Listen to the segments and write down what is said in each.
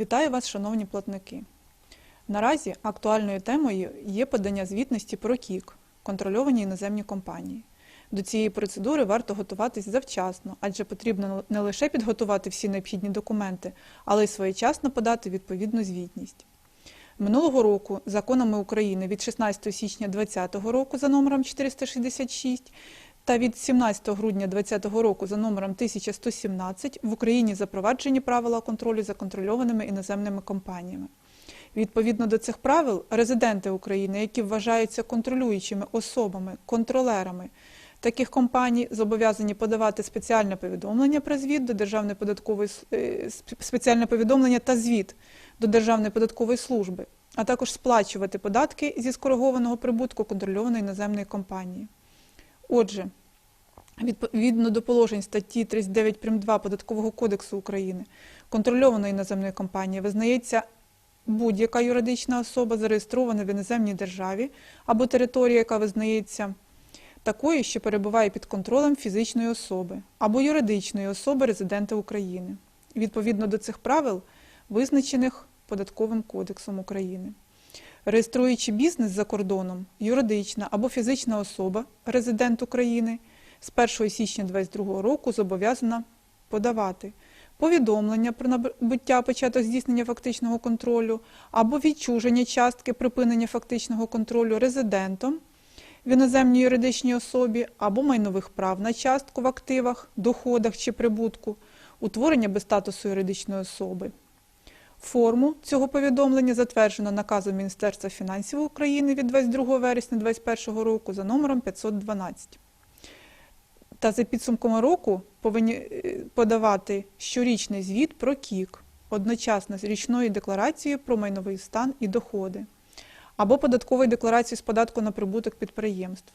Вітаю вас, шановні платники. Наразі актуальною темою є подання звітності про КІК, контрольовані іноземні компанії. До цієї процедури варто готуватись завчасно, адже потрібно не лише підготувати всі необхідні документи, але й своєчасно подати відповідну звітність. Минулого року законами України від 16 січня 2020 року за номером 466 та від 17 грудня 2020 року за номером 1117 в Україні запроваджені правила контролю за контрольованими іноземними компаніями. Відповідно до цих правил, резиденти України, які вважаються контролюючими особами, контролерами таких компаній, зобов'язані подавати спеціальне повідомлення про звіт до Державної податкової е, сп- спеціальне повідомлення та звіт до Державної податкової служби, а також сплачувати податки зі скоригованого прибутку контрольованої іноземної компанії. Отже, відповідно до положень статті 39 прим. 2 Податкового кодексу України, контрольованою іноземною компанією визнається будь-яка юридична особа, зареєстрована в іноземній державі або територія, яка визнається такою, що перебуває під контролем фізичної особи або юридичної особи резидента України, відповідно до цих правил, визначених Податковим кодексом України. Реєструючи бізнес за кордоном, юридична або фізична особа, резидент України, з 1 січня 2022 року зобов'язана подавати повідомлення про набуття початок здійснення фактичного контролю або відчуження частки припинення фактичного контролю резидентом в іноземній юридичній особі або майнових прав на частку в активах, доходах чи прибутку, утворення без статусу юридичної особи. Форму цього повідомлення затверджено наказом Міністерства фінансів України від 22 вересня 2021 року за номером 512. Та за підсумками року повинні е, подавати щорічний звіт про КІК одночасно з річною декларацією про майновий стан і доходи або податковою декларацією з податку на прибуток підприємств.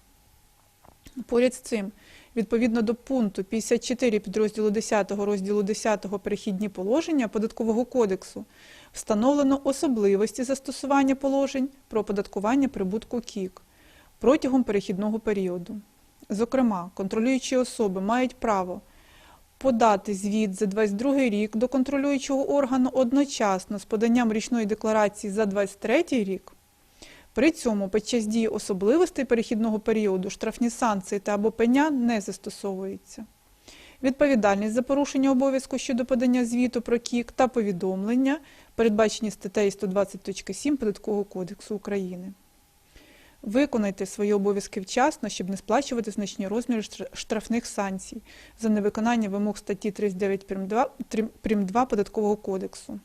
Поряд з цим, відповідно до пункту 54 підрозділу 10 розділу 10 перехідні положення Податкового кодексу, встановлено особливості застосування положень про оподаткування прибутку КІК протягом перехідного періоду. Зокрема, контролюючі особи мають право подати звіт за 22 рік до контролюючого органу одночасно з поданням річної декларації за 23 рік. При цьому під час дії особливостей перехідного періоду штрафні санкції та або пеня не застосовуються. Відповідальність за порушення обов'язку щодо подання звіту про КІК та повідомлення передбачені статтею 120.7 Податкового кодексу України. Виконайте свої обов'язки вчасно, щоб не сплачувати значні розміри штрафних санкцій за невиконання вимог статті 39 прим. 2 трим- прим. 2 Податкового кодексу.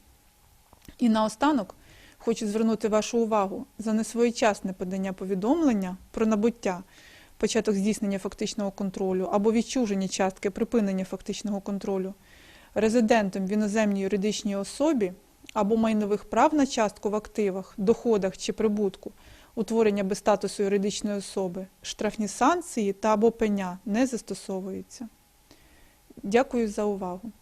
І наостанок хочу звернути вашу увагу за несвоєчасне подання повідомлення про набуття, початок здійснення фактичного контролю або відчуження частки припинення фактичного контролю резидентом в іноземній юридичній особі або майнових прав на частку в активах, доходах чи прибутку, утворення без статусу юридичної особи, штрафні санкції та або пеня не застосовуються. Дякую за увагу.